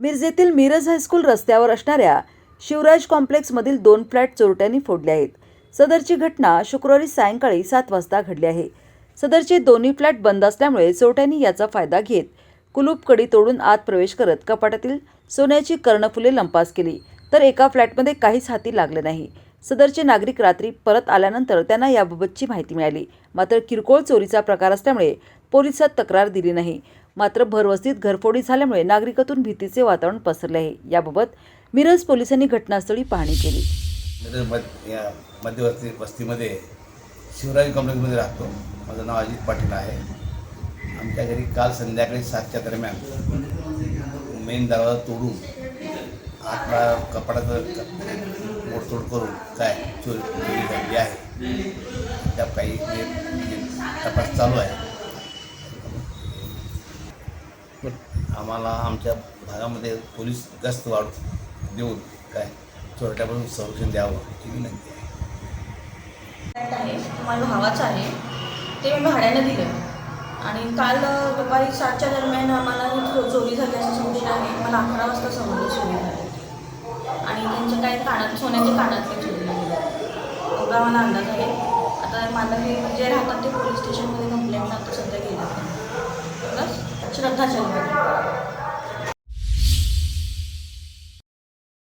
मिरजेतील मिरज हायस्कूल रस्त्यावर असणाऱ्या शिवराज कॉम्प्लेक्समधील दोन फ्लॅट चोरट्यांनी फोडले आहेत. सदरची घटना शुक्रवारी सायंकाळी सात वाजता घडली आहे. सदरचे दोन्ही फ्लॅट बंद असल्यामुळे चोरट्यांनी याचा फायदा घेत कुलूप कडी तोडून आत प्रवेश करत कपाटातील सोन्याची कर्णफुले लंपास केली. तर एका फ्लॅटमध्ये काहीच हाती लागले नाही. सदरचे नागरिक रात्री परत आल्यानंतर त्यांना याबाबतची माहिती मिळाली. मात्र किरकोळ चोरीचा प्रकार असल्यामुळे पोलिसात तक्रार दिली नाही. मात्र भरवस्तीत घरफोडी झाल्यामुळे नागरिकातून भीतीचे वातावरण पसरले आहे. याबाबत मिरज पोलिसांनी घटनास्थळी पाहणी केली. या मध्यवर्ती वस्तीमध्ये शिवराज कॉम्प्लेक्समध्ये राहतो. माझं नाव अजित पाटील आहे. आमच्या घरी काल संध्याकाळी सातच्या दरम्यान मेन दरवाजा तोडून आतला कपड्याचं मोडतोड करून काय चोरी झाली आहे. त्या काही म्हणजे तपास चालू आहे. आम्हाला आमच्या भागामध्ये पोलीस गस्त वाढ देऊन काय चोरट्यापासून संरक्षण द्यावं ही विनंती आहे. फ्लॅट आहे तो माझ्या भावाचा आहे. ते मी भाड्यानं दिलं. आणि काल दुपारी सातच्या दरम्यान आम्हाला चोरी झाली असं संशय आहे मला अकरा वाजता समजलं चोरी झाली. आणि त्यांचे काही कानात सोन्याचे कानातले चोरीला गेले एवढा मला अंदाज आहे. आता मला हे जे राहतात ते पोलीस स्टेशनमध्ये कंप्लेंट आता सध्या